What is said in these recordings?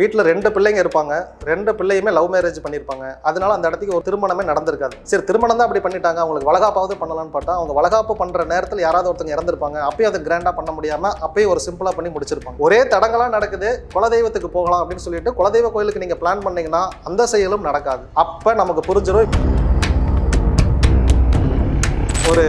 வீட்டில் ரெண்டு பிள்ளைங்க இருப்பாங்க. ரெண்டு பிள்ளையுமே லவ் மேரேஜ் பண்ணியிருப்பாங்க அதனால அந்த இடத்துக்கு ஒரு திருமணமே நடந்திருக்காது. சரி திருமணம் தான் அப்படி பண்ணிட்டாங்க. அவங்களுக்கு வளகாப்பாவது பண்ணலாம்னு பார்த்தா அவங்க வளகாப்பு பண்ணுற நேரத்தில் யாராவது ஒருத்தங்க இறந்துருப்பாங்க. அப்பயும் அதை கிராண்டாக பண்ண முடியாமல் அப்பயும் ஒரு சிம்பிளாக பண்ணி முடிச்சிருப்பாங்க. ஒரே தடங்களாக நடக்குது. குலதெய்வத்துக்கு போகலாம் அப்படின்னு சொல்லிட்டு குலதெய்வ கோயிலுக்கு நீங்கள் பிளான் பண்ணீங்கன்னா அந்த செயலும் நடக்காது. அப்போ நமக்கு புரிஞ்சிடும் ஒரு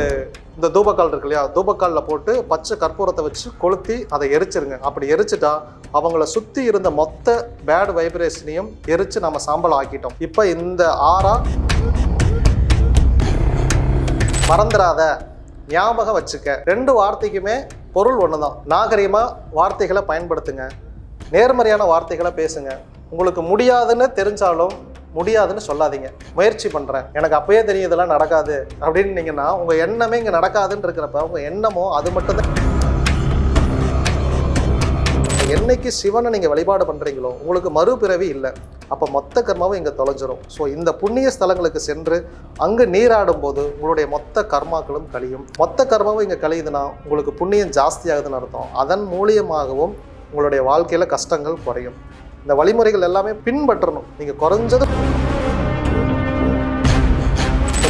இந்த தூபக்கால் இருக்கு இல்லையா? தூபக்காலில் போட்டு பச்சை கற்பூரத்தை வச்சு கொளுத்தி அதை எரிச்சிருங்க. அப்படி எரிச்சிட்டா அவங்கள சுற்றி இருந்த மொத்த பேட் வைப்ரேஷனையும் எரிச்சு நம்ம சாம்பல் ஆக்கிட்டோம். இப்போ இந்த ஆறா மறந்துடாத ஞாபகம் வச்சுக்க. ரெண்டு வார்த்தைக்குமே பொருள் ஒன்று தான் நாகரிகமாக வார்த்தைகளை பயன்படுத்துங்க. நேர்மறையான வார்த்தைகளை பேசுங்க. உங்களுக்கு முடியாதுன்னு தெரிஞ்சாலும் முடியாதுன்னு சொல்லாதீங்க. முயற்சி பண்ணுறேன் எனக்கு அப்போயே தெரியும் இதெல்லாம் நடக்காது. அப்படின்னீங்கன்னா உங்கள் எண்ணமே இங்கே நடக்காதுன்னு இருக்கிறப்ப உங்கள் எண்ணமோ அது மட்டும்தான் என்னைக்கு சிவனை நீங்கள் வழிபாடு பண்ணுறீங்களோ உங்களுக்கு மறுபிறவி இல்லை. அப்போ மொத்த கர்மாவும் இங்கே தொலைஞ்சிரும். ஸோ இந்த புண்ணிய ஸ்தலங்களுக்கு சென்று அங்கே நீராடும் போது உங்களுடைய மொத்த கர்மாக்களும் கழியும். மொத்த கர்மாவும் இங்கே கழியுதுன்னா உங்களுக்கு புண்ணியம் ஜாஸ்தியாகுதுன்னு அர்த்தம். அதன் மூலியமாகவும் உங்களுடைய வாழ்க்கையில் கஷ்டங்கள் குறையும். இந்த வழிமுறைகள் எல்லாமே பின்பற்றணும். நீங்கள் குறைஞ்சது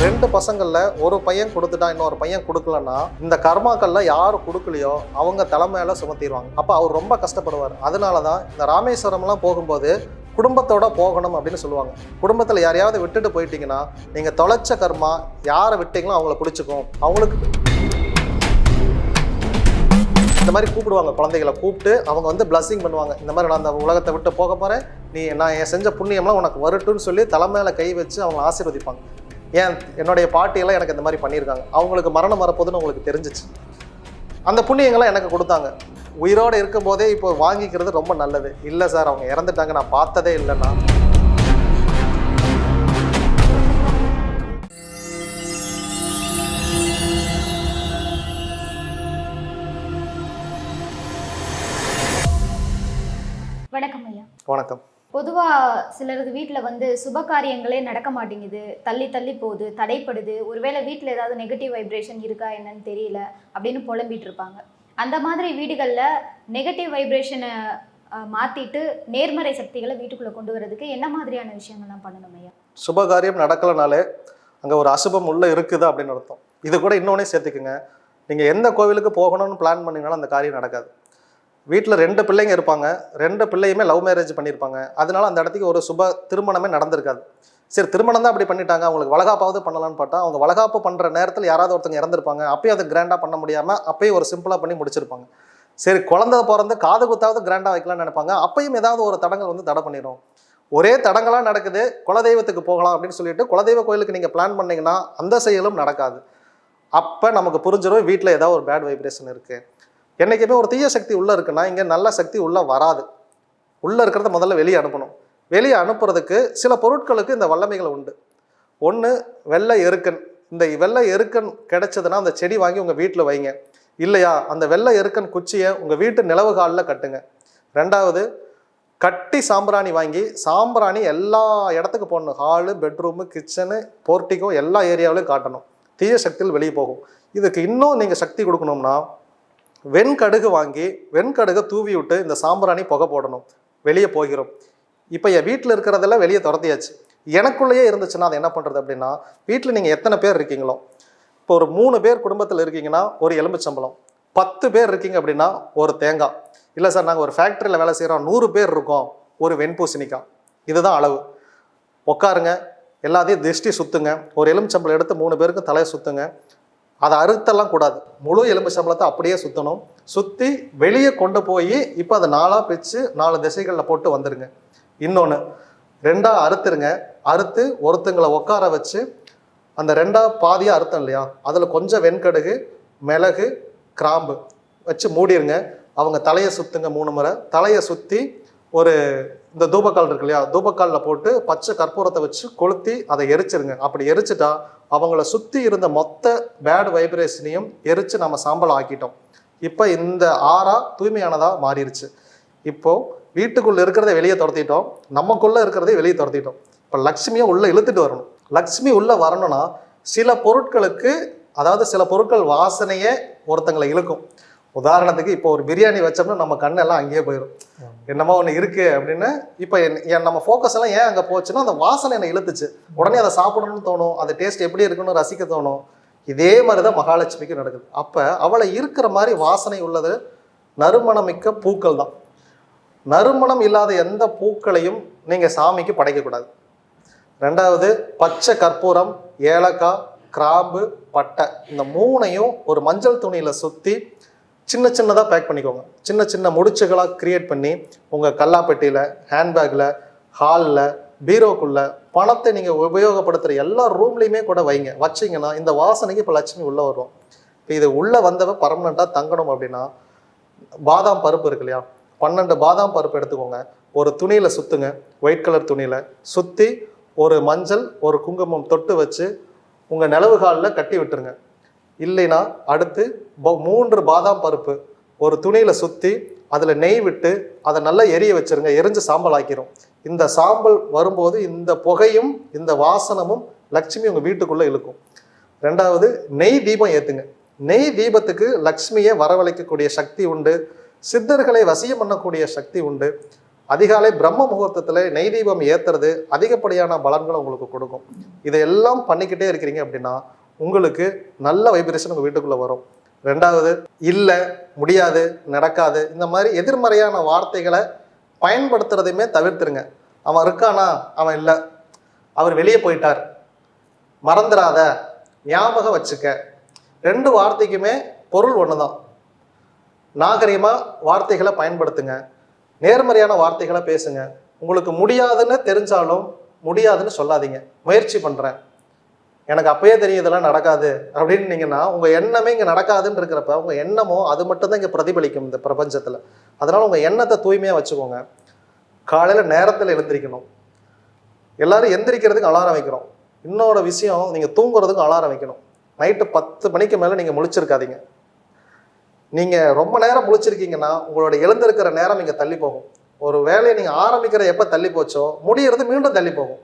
ரெண்டு பசங்களில் ஒரு பையன் கொடுத்துட்டா இன்னொரு பையன் கொடுக்கலன்னா இந்த கர்மாக்கள்ல யார் கொடுக்கலையோ அவங்க தலைமையில சுமத்திடுவாங்க. அப்போ அவர் ரொம்ப கஷ்டப்படுவார். அதனால தான் இந்த ராமேஸ்வரம்லாம் போகும்போது குடும்பத்தோட போகணும் அப்படின்னு சொல்லுவாங்க. குடும்பத்தில் யாரையாவது விட்டுட்டு போயிட்டீங்கன்னா நீங்கள் தொலைச்ச கர்மா யாரை விட்டீங்களோ அவங்கள பிடிச்சிக்கும். அவங்களுக்கு இந்த மாதிரி கூப்பிடுவாங்க குழந்தைகளை கூப்பிட்டு அவங்க வந்து பிளஸ்ஸிங் பண்ணுவாங்க. இந்த மாதிரி நான் அந்த உலகத்தை விட்டு போக போகிறேன் நீ நான் என் செஞ்ச புண்ணியம்லாம் உனக்கு வரட்டும்னு சொல்லி தலைமையில கை வச்சு அவங்க ஆசீர்வதிப்பாங்க. ஏன்? என்னுடைய பாட்டியெல்லாம் எனக்கு இந்த மாதிரி பண்ணியிருக்காங்க. அவங்களுக்கு மரணம் வரப்போகுதுன்னு உங்களுக்கு தெரிஞ்சிச்சு. அந்த புண்ணியங்கள்லாம் எனக்கு கொடுத்தாங்க. உயிரோடு இருக்கும்போதே இப்போ வாங்கிக்கிறது ரொம்ப நல்லது. இல்லை சார் அவங்க இறந்துட்டாங்க. நான் பார்த்ததே இல்லைன்னா பொதுவாக சிலருக்கு சிலரது வந்து சுப காரியங்களே நடக்க மாட்டேங்குது. தள்ளி தள்ளி போகுது தடைப்படுது. ஒருவேளை வீட்டில் ஏதாவது நெகட்டிவ் வைப்ரேஷன் இருக்கா என்னன்னு தெரியல அப்படின்னு புலம்பிட்டு இருப்பாங்க. அந்த மாதிரி வீடுகளில் நெகட்டிவ் வைப்ரேஷனை மாற்றிட்டு நேர்மறை சக்திகளை வீட்டுக்குள்ளே கொண்டு வரதுக்கு என்ன மாதிரியான விஷயங்கள்லாம் பண்ணணும் ஐயா? சுபகாரியம் நடக்கலைனாலே அங்கே ஒரு அசுபம் உள்ள இருக்குது அப்படின்னு அர்த்தம். இது கூட இன்னொன்னே சேர்த்துக்குங்க. நீங்கள் எந்த கோவிலுக்கு போகணும்னு பிளான் பண்ணீங்கனாலும் அந்த காரியம் நடக்காது. வீட்டில் ரெண்டு பிள்ளைங்க இருப்பாங்க. ரெண்டு பிள்ளையுமே லவ் மேரேஜ் பண்ணியிருப்பாங்க அதனால அந்த இடத்துக்கு ஒரு சுப திருமணமே நடந்திருக்காது. சரி திருமணம் தான் அப்படி பண்ணிட்டாங்க. அவங்களுக்கு வளகாப்பாவது பண்ணலாம்னு பார்த்தா அவங்க வளகாப்பு பண்ணுற நேரத்தில் யாராவது ஒருத்தங்க இறந்துருப்பாங்க. அப்பயும் அதை கிராண்டாக பண்ண முடியாமல் அப்பயும் ஒரு சிம்பிளாக பண்ணி முடிச்சிருப்பாங்க. சரி குழந்தை பிறந்து காது குத்தாவது கிராண்டாக வைக்கலாம்னு நினைப்பாங்க. அப்பயும் ஏதாவது ஒரு தடங்கள் வந்து தடை பண்ணிடும் ஒரே தடங்களாக நடக்குது குலதெய்வத்துக்கு போகலாம் அப்படின்னு சொல்லிட்டு குலதெய்வ கோயிலுக்கு நீங்கள் பிளான் பண்ணீங்கன்னா அந்த செயலும் நடக்காது. அப்போ நமக்கு புரிஞ்சிடும் வீட்டில் ஏதாவது ஒரு பேட் வைப்ரேஷன் இருக்குது என்றைக்குமே ஒரு தீய சக்தி உள்ளே இருக்குன்னா இங்கே நல்ல சக்தி உள்ளே வராது. உள்ளே இருக்கிறத முதல்ல வெளியே அனுப்பணும். வெளியே அனுப்புறதுக்கு சில பொருட்களுக்கு இந்த வல்லமைகள் உண்டு. ஒன்று வெள்ளை எருக்கன். இந்த வெள்ளை எருக்கன் கிடைச்சதுன்னா அந்த செடி வாங்கி உங்கள் வீட்டில் வைங்க. இல்லையா அந்த வெள்ளை எருக்கன் குச்சியை உங்கள் வீட்டு நிலவு காலில் கட்டுங்க. ரெண்டாவது கட்டி சாம்பிராணி வாங்கி சாம்பிராணி எல்லா இடத்துக்கு போடணும். ஹாலு பெட்ரூமு கிச்சனு போர்ட்டிக்கோ எல்லா ஏரியாவிலையும் காட்டணும். தீய சக்தியில் வெளியே போகும். இதுக்கு இன்னும் நீங்கள் சக்தி கொடுக்கணும்னா வெண்கடுகு வாங்கி வெண்கடுகை தூவி விட்டு இந்த சாம்பிராணி புகை போடணும். வெளியே போகிறோம். இப்போ என் வீட்டில் இருக்கிறதெல்லாம் வெளியே துரத்தியாச்சு. எனக்குள்ளேயே இருந்துச்சுன்னா அதை என்ன பண்ணுறது அப்படின்னா வீட்டில் நீங்கள் எத்தனை பேர் இருக்கீங்களோ இப்போ ஒரு மூணு பேர் குடும்பத்தில் இருக்கீங்கன்னா ஒரு எலும்புச்சம்பளம். பத்து பேர் இருக்கீங்க அப்படின்னா ஒரு தேங்காய். இல்லை சார் நாங்கள் ஒரு ஃபேக்ட்ரியில் வேலை செய்கிறோம் நூறு பேர் இருக்கோம் ஒரு வெண்பூசணிக்காய் இதுதான் அளவு. உட்காருங்க எல்லாத்தையும் திருஷ்டி சுற்றுங்க ஒரு எலுமிச்சம்பளம் எடுத்து மூணு பேருக்கு தலையை சுற்றுங்க அதை அறுத்தெல்லாம் கூடாது. முழு எலும்பு சம்பளத்தை அப்படியே சுற்றணும் சுற்றி வெளியே கொண்டு போய் இப்போ அதை நாலாக பிரித்து நாலு திசைகளில் போட்டு வந்துடுங்க இன்னொன்று ரெண்டாக அறுத்துருங்க. அறுத்து ஒருத்தங்களை உட்கார வச்சு அந்த ரெண்டாக பாதியாக அறுத்தம் இல்லையா? அதில் கொஞ்சம் வெண்கடுகு மிளகு கிராம்பு வச்சு மூடிருங்க. அவங்க தலையை சுற்றுங்க மூணு முறை. தலையை சுற்றி ஒரு இந்த தூபக்கால் இருக்கு இல்லையா? தூபக்காலில் போட்டு பச்சை கற்பூரத்தை வச்சு கொளுத்தி அதை எரிச்சிருங்க. அப்படி எரிச்சிட்டா அவங்கள சுற்றி இருந்த மொத்த பேட் வைப்ரேஷனையும் எரித்து நம்ம சாம்பல் ஆக்கிட்டோம். இப்போ இந்த ஆறா தூய்மையானதாக மாறிடுச்சு இப்போது வீட்டுக்குள்ளே இருக்கிறத வெளியே துரத்திட்டோம். நமக்குள்ளே இருக்கிறதை வெளியே துரத்திட்டோம். இப்போ லக்ஷ்மியை உள்ளே இழுத்துட்டு வரணும். லக்ஷ்மி உள்ளே வரணும்னா சில பொருட்களுக்கு அதாவது சில பொருட்கள் வாசனையே ஒருத்தங்களை இழுக்கும். உதாரணத்துக்கு இப்போ ஒரு பிரியாணி வச்சோம்னா நம்ம கண்ணெல்லாம் அங்கேயே போயிடும் என்னமோ ஒன்று இருக்கு அப்படின்னு இப்போ என் என் நம்ம ஃபோக்கஸ் எல்லாம் ஏன் அங்கே போச்சுன்னா அந்த வாசனை என்னை இழுத்துச்சு. உடனே அதை சாப்பிடணும்னு தோணும். அந்த டேஸ்ட் எப்படி இருக்குன்னு ரசிக்க தோணும். இதே மாதிரி தான் மகாலட்சுமிக்கு நடக்குது. அப்போ அவளை இருக்கிற மாதிரி வாசனை உள்ளது நறுமணமிக்க பூக்கள் தான். நறுமணம் இல்லாத எந்த பூக்களையும் நீங்கள் சாமிக்கு படைக்கக்கூடாது. ரெண்டாவது பச்சை கற்பூரம் ஏலக்காய் கிராம்பு பட்டை. இந்த மூணையும் ஒரு மஞ்சள் துணியில் சுற்றி சின்ன சின்னதாக பேக் பண்ணிக்கோங்க. சின்ன சின்ன முடிச்சுகளாக கிரியேட் பண்ணி உங்கள் கல்லாப்பெட்டியில் ஹேண்ட்பேக்கில் ஹாலில் பீரோக்குள்ளே பணத்தை நீங்கள் உபயோகப்படுத்துகிற எல்லா ரூம்லேயுமே கூட வைங்க. வச்சிங்கன்னா இந்த வாசனைக்கு இப்போ லட்சுமி உள்ளே வரும் இப்போ இது உள்ளே வந்தவ பர்மனெண்ட்டாக தங்கணும் அப்படின்னா பாதாம் பருப்பு இருக்கு இல்லையா? பன்னெண்டு பாதாம் பருப்பு எடுத்துக்கோங்க. ஒரு துணியில் சுற்றுங்க ஒயிட் கலர் துணியில் சுற்றி ஒரு மஞ்சள் ஒரு குங்குமம் தொட்டு வச்சு உங்கள் நிலவு காலில் கட்டி விட்டுருங்க. இல்லைன்னா அடுத்து மூன்று பாதாம் பருப்பு ஒரு துணியில் சுற்றி அதில் நெய் விட்டு அதை நல்லா எரிய வச்சிருங்க. எரிஞ்சு சாம்பல் ஆக்கிரும். இந்த சாம்பல் வரும்போது இந்த புகையும் இந்த வாசனமும் லக்ஷ்மி உங்கள் வீட்டுக்குள்ளே இழுக்கும். ரெண்டாவது நெய் தீபம் ஏற்றுங்க நெய் தீபத்துக்கு லக்ஷ்மியை வரவழைக்கக்கூடிய சக்தி உண்டு. சித்தர்களை வசியம் பண்ணக்கூடிய சக்தி உண்டு. அதிகாலை பிரம்ம முகூர்த்தத்தில் நெய் தீபம் ஏற்றுறது அதிகப்படியான பலன்களை உங்களுக்கு கொடுக்கும். இதையெல்லாம் பண்ணிக்கிட்டே இருக்கிறீங்க அப்படின்னா உங்களுக்கு நல்ல வைப்ரேஷன் உங்கள் வீட்டுக்குள்ளே வரும். ரெண்டாவது இல்லை முடியாது நடக்காது இந்த மாதிரி எதிர்மறையான வார்த்தைகளை பயன்படுத்துறதையுமே தவிர்த்துருங்க. அவன் இருக்கானா? அவன் இல்லை. அவர் வெளியே போயிட்டார். மறந்துடாத ஞாபகம் வச்சுக்க. ரெண்டு வார்த்தைக்குமே பொருள் ஒன்று தான் நாகரிகமாக வார்த்தைகளை பயன்படுத்துங்க. நேர்மறையான வார்த்தைகளை பேசுங்க. உங்களுக்கு முடியாதுன்னு தெரிஞ்சாலும் முடியாதுன்னு சொல்லாதீங்க. முயற்சி பண்ணுறேன் எனக்கு அப்பயே தெரியும் இதெல்லாம் நடக்காது அப்படின்னு நீங்கன்னா உங்கள் எண்ணமே இங்கே நடக்காதுன்னு இருக்கிறப்ப உங்கள் எண்ணமோ அது மட்டும்தான் இங்கே பிரதிபலிக்கும் இந்த பிரபஞ்சத்தில். அதனால் உங்கள் எண்ணத்தை தூய்மையாக வச்சுக்கோங்க. காலையில் நேரத்தில் எழுந்திரிக்கணும். எல்லோரும் எந்திரிக்கிறதுக்கு அலாரம் வைக்கிறோம். இன்னொரு விஷயம் நீங்கள் தூங்குறதுக்கு அலாரம் வைக்கணும். நைட்டு பத்து மணிக்கு மேலே நீங்கள் முழிச்சிருக்காதீங்க. நீங்கள் ரொம்ப நேரம் முழிச்சிருக்கீங்கன்னா உங்களோட எழுந்திருக்கிற நேரம் இங்கே தள்ளி போகும். ஒரு வேலையை நீங்கள் ஆரம்பிக்கிற எப்போ தள்ளி போச்சோ முடியறது மீண்டும் தள்ளி போகும்.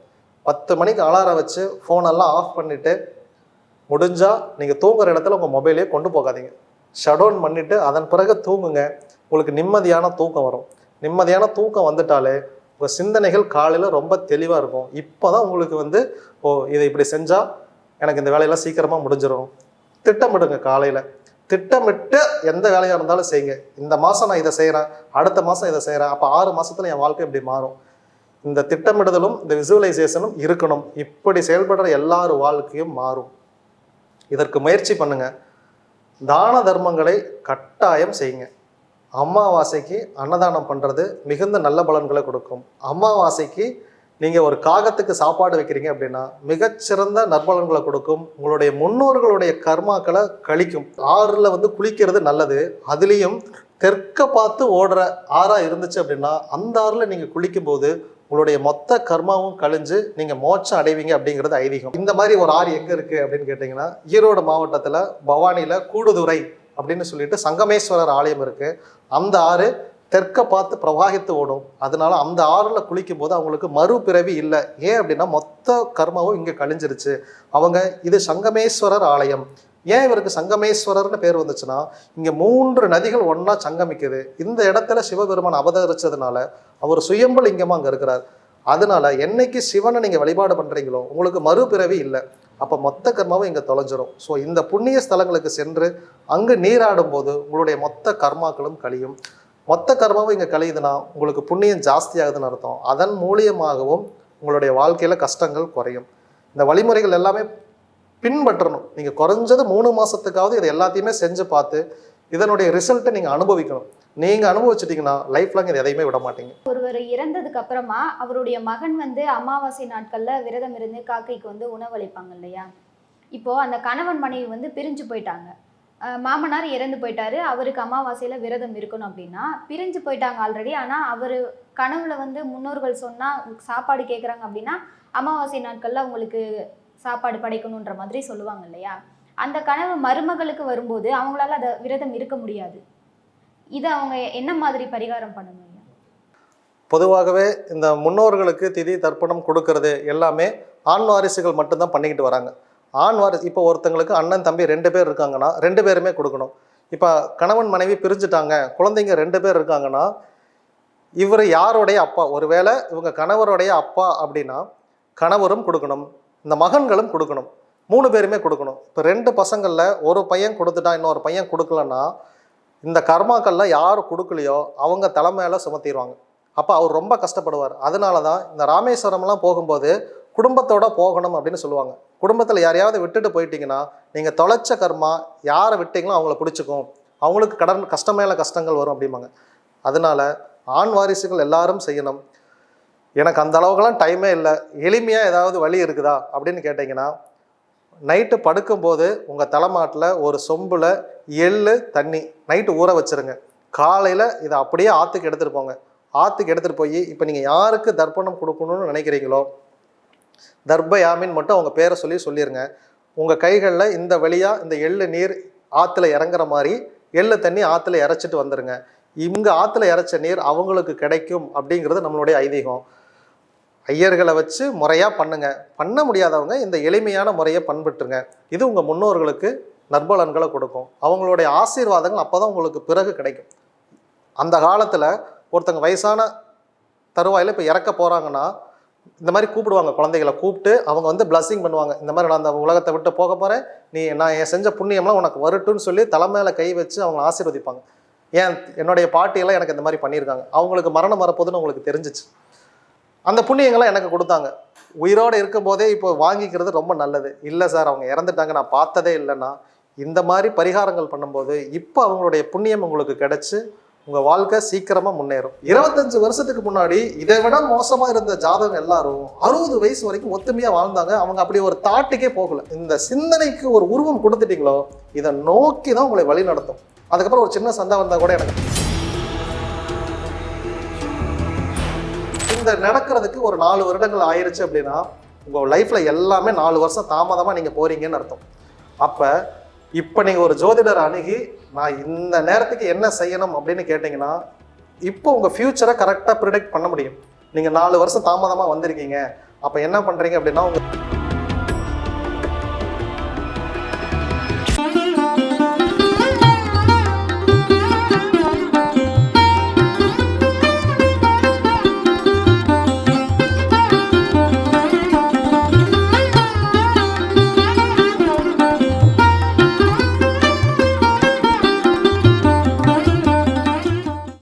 பத்து மணிக்கு அலாரம் வச்சு ஃபோனெல்லாம் ஆஃப் பண்ணிவிட்டு முடிஞ்சால் நீங்கள் தூங்குற இடத்துல உங்கள் மொபைலே கொண்டு போகாதீங்க. ஷடவுன் பண்ணிவிட்டு அதன் பிறகு தூங்குங்க. உங்களுக்கு நிம்மதியான தூக்கம் வரும். நிம்மதியான தூக்கம் வந்துட்டாலே உங்கள் சிந்தனைகள் காலையில் ரொம்ப தெளிவாக இருக்கும். இப்போ தான் உங்களுக்கு வந்து ஓ இதை இப்படி செஞ்சால் எனக்கு இந்த வேலையெல்லாம் சீக்கிரமாக முடிஞ்சிடும் திட்டமிடுங்க காலையில். திட்டமிட்டு எந்த வேலையாக இருந்தாலும் செய்யுங்க. இந்த மாதம் நான் இதை செய்கிறேன் அடுத்த மாதம் இதை செய்கிறேன் அப்போ ஆறு மாதத்தில் என் வாழ்க்கை இப்படி மாறும். இந்த திட்டமிடுதலும் இந்த விசுவலைசேஷனும் இருக்கணும். இப்படி செயல்படுற எல்லார் வாழ்க்கையும் மாறும். இதற்கு முயற்சி பண்ணுங்க. தான தர்மங்களை கட்டாயம் செய்யுங்க. அமாவாசைக்கு அன்னதானம் பண்ணுறது மிகுந்த நல்ல பலன்களை கொடுக்கும். அமாவாசைக்கு நீங்கள் ஒரு காகத்துக்கு சாப்பாடு வைக்கிறீங்க அப்படின்னா மிகச்சிறந்த நற்பலன்களை கொடுக்கும். உங்களுடைய முன்னோர்களுடைய கர்மாக்களை கழிக்கும். ஆறில் வந்து குளிக்கிறது நல்லது. அதுலேயும் தெற்க பார்த்து ஓடுற ஆறாக இருந்துச்சு அப்படின்னா அந்த ஆறில் நீங்கள் குளிக்கும்போது உங்களுடைய மொத்த கர்மாவும் கழிஞ்சு நீங்கள் மோட்சம் அடைவீங்க அப்படிங்கிறது ஐதீகம். இந்த மாதிரி ஒரு ஆறு எங்கே இருக்குது அப்படின்னு கேட்டிங்கன்னா ஈரோடு மாவட்டத்தில் பவானியில் கூடுதுறை அப்படின்னு சொல்லிட்டு சங்கமேஸ்வரர் ஆலயம் இருக்குது அந்த ஆறு தெற்க பார்த்து பிரவாகித்து ஓடும். அதனால அந்த ஆறில் குளிக்கும் போது அவங்களுக்கு மறுபிறவி இல்லை. ஏன் அப்படின்னா மொத்த கர்மாவும் இங்கே கழிஞ்சிருச்சு. அவங்க இது சங்கமேஸ்வரர் ஆலயம். ஏன் இவருக்கு சங்கமேஸ்வரர்னு பேர் வந்துச்சுன்னா இங்கே மூன்று நதிகள் ஒன்றா சங்கமிக்குது. இந்த இடத்துல சிவபெருமான் அவதரிச்சதுனால அவர் சுயம்பு லிங்கமாக அங்கே இருக்கிறார். அதனால என்னைக்கு சிவனை நீங்கள் வழிபாடு பண்ணுறீங்களோ உங்களுக்கு மறுபிறவி இல்லை. அப்போ மொத்த கர்மாவும் இங்கே தொலைஞ்சிரும். ஸோ இந்த புண்ணிய ஸ்தலங்களுக்கு சென்று அங்கு நீராடும் போது உங்களுடைய மொத்த கர்மாக்களும் கழியும். மொத்த கர்மாவும் இங்கே கழியுதுன்னா உங்களுக்கு புண்ணியம் ஜாஸ்தியாகுதுன்னு அர்த்தம். அதன் மூலியமாகவும் உங்களுடைய வாழ்க்கையில் கஷ்டங்கள் குறையும். இந்த வழிமுறைகள் எல்லாமே பின்பற்றணும். நீங்கள் குறைஞ்சது மூணு மாதத்துக்காவது இதை எல்லாத்தையுமே செஞ்சு பார்த்து இதனுடைய ரிசல்ட்டை நீங்கள் அனுபவிக்கணும். நீங்கள் அனுபவிச்சிட்டிங்கன்னா லைஃப் லாங் இது எதையுமே விட மாட்டீங்க. ஒருவர் இறந்ததுக்கு அப்புறமா அவருடைய மகன் வந்து அமாவாசை நாட்கள்ல விரதம் இருந்து காக்கைக்கு வந்து உணவளிப்பாங்க இல்லையா? இப்போ அந்த கணவன் மனைவி வந்து பிரிஞ்சு போயிட்டாங்க. மாமனார் இறந்து போயிட்டாரு. அவருக்கு அமாவாசையில விரதம் இருக்கணும் அப்படின்னா பிரிஞ்சு போயிட்டாங்க ஆல்ரெடி ஆனா அவர் கனவுல வந்து முன்னோர்கள் சொன்னா சாப்பாடு கேட்குறாங்க அப்படின்னா அமாவாசை நாட்கள்ல அவங்களுக்கு சாப்பாடு படைக்கணுன்ற மாதிரி சொல்லுவாங்க இல்லையா? அந்த கனவு மருமகளுக்கு வரும்போது அவங்களால அதை விரதம் இருக்க முடியாது. இதை அவங்க என்ன மாதிரி பரிகாரம் பண்ணணும் பொதுவாகவே இந்த முன்னோர்களுக்கு திதி தர்ப்பணம் கொடுக்கறது எல்லாமே ஆண் வாரிசுகள் மட்டும்தான் பண்ணிக்கிட்டு வராங்க. ஆண் வாரிசு இப்போ ஒருத்தங்களுக்கு அண்ணன் தம்பி ரெண்டு பேர் இருக்காங்கன்னா ரெண்டு பேருமே கொடுக்கணும். இப்போ கணவன் மனைவி பிரிஞ்சுட்டாங்க குழந்தைங்க ரெண்டு பேர் இருக்காங்கன்னா இவர் யாருடைய அப்பா? ஒருவேளை இவங்க கணவருடைய அப்பா அப்படின்னா கணவரும் கொடுக்கணும். இந்த மகன்களும் கொடுக்கணும். மூணு பேருமே கொடுக்கணும். இப்போ ரெண்டு பசங்களில் ஒரு பையன் கொடுத்துட்டா இன்னொரு பையன் கொடுக்கலன்னா இந்த கர்மாக்களில் யார் கொடுக்கலையோ அவங்க தலைமையில சுமத்திடுவாங்க. அப்போ அவர் ரொம்ப கஷ்டப்படுவார். அதனால தான் இந்த ராமேஸ்வரம்லாம் போகும்போது குடும்பத்தோட போகணும் அப்படின்னு சொல்லுவாங்க. குடும்பத்தில் யாரையாவது விட்டுட்டு போயிட்டீங்கன்னா நீங்கள் தொலைச்ச கர்மா யாரை விட்டீங்களோ அவங்கள பிடிச்சிக்கும். அவங்களுக்கு கடன் கஷ்டமேல கஷ்டங்கள் வரும் அப்படிம்பாங்க. அதனால ஆண் வாரிசுகள் எல்லாரும் செய்யணும். எனக்கு அந்த அளவுக்குலாம் டைமே இல்லை. எளிமையாக ஏதாவது வழி இருக்குதா அப்படின்னு கேட்டிங்கன்னா நைட்டு படுக்கும்போது உங்கள் தலைமாட்டில் ஒரு சொம்பில் எள்ளு தண்ணி நைட்டு ஊற வச்சிருங்க. காலையில் இதை அப்படியே ஆற்றுக்கு எடுத்துகிட்டு போங்க. ஆற்றுக்கு எடுத்துகிட்டு போய் இப்போ நீங்கள் யாருக்கு தர்ப்பணம் கொடுக்கணும்னு நினைக்கிறீங்களோ தர்பயாமின் மட்டும் அவங்க பேரை சொல்லி சொல்லிடுங்க உங்கள் கைகளில் இந்த வழியாக இந்த எள்ளு நீர் ஆற்றுல இறங்குற மாதிரி எள்ளு தண்ணி ஆற்றுல இறைச்சிட்டு வந்துடுங்க இங்கே ஆற்றுல இறைச்ச நீர் அவங்களுக்கு கிடைக்கும் அப்படிங்கிறது நம்மளுடைய ஐதீகம். ஐயர்களை வச்சு முறையாக பண்ணுங்க. பண்ண முடியாதவங்க இந்த எளிமையான முறையை பண்பட்டுருங்க இது உங்கள் முன்னோர்களுக்கு நற்பலன்களை கொடுக்கும். அவங்களுடைய ஆசீர்வாதங்கள் அப்போ தான் உங்களுக்கு பிறகு கிடைக்கும். அந்த காலத்தில் ஒருத்தங்க வயசான தருவாயில் இப்போ இறக்க போகிறாங்கன்னா இந்த மாதிரி கூப்பிடுவாங்க குழந்தைகளை கூப்பிட்டு அவங்க வந்து பிளஸ்ஸிங் பண்ணுவாங்க. இந்த மாதிரி நான் அந்த உலகத்தை விட்டு போக போகிறேன் நீ நான் என் செஞ்ச புண்ணியம்லாம் உனக்கு வரட்டும்னு சொல்லி தலை மேலே கை வச்சு அவங்க ஆசீர்வதிப்பாங்க. ஏன் என்னுடைய பாட்டியெல்லாம் எனக்கு இந்த மாதிரி பண்ணியிருக்காங்க. அவங்களுக்கு மரணம் வரப்போகுதுன்னு உங்களுக்கு தெரிஞ்சிச்சு. அந்த புண்ணியங்கள்லாம் எனக்கு கொடுத்தாங்க. உயிரோடு இருக்கும்போதே இப்போ வாங்கிக்கிறது ரொம்ப நல்லது. இல்லை சார் அவங்க இறந்துட்டாங்க நான் பார்த்ததே இல்லைன்னா இந்த மாதிரி பரிகாரங்கள் பண்ணும்போது இப்போ அவங்களுடைய புண்ணியம் உங்களுக்கு கிடைச்சி உங்கள் வாழ்க்கை சீக்கிரமாக முன்னேறும். இருபத்தஞ்சு வருஷத்துக்கு முன்னாடி இதை விட மோசமாக இருந்த ஜாதகம் எல்லாரும் அறுபது வயசு வரைக்கும் ஒத்துமையாக வாழ்ந்தாங்க. அவங்க அப்படி ஒரு தாட்டுக்கே போகல. இந்த சிந்தனைக்கு ஒரு உருவம் கொடுத்துட்டீங்களோ இதை நோக்கி தான் உங்களை வழி நடத்தும் அதுக்கப்புறம் ஒரு சின்ன சந்தா வந்தால் கூட எனக்கு இந்த நடக்கிறதுக்கு ஒரு நாலு வருடங்கள் ஆயிடுச்சு அப்படின்னா உங்கள் லைஃப்பில் எல்லாமே நாலு வருஷம் தாமதமாக நீங்கள் போகிறீங்கன்னு அர்த்தம். அப்போ இப்போ நீங்கள் ஒரு ஜோதிடர் அணுகி நான் இந்த நேரத்துக்கு என்ன செய்யணும் அப்படின்னு கேட்டிங்கன்னா இப்போ உங்கள் ஃப்யூச்சரை கரெக்டாக ப்ரிடிக்ட் பண்ண முடியும். நீங்கள் நாலு வருஷம் தாமதமாக வந்திருக்கீங்க. அப்போ என்ன பண்ணுறீங்க அப்படின்னா உங்கள்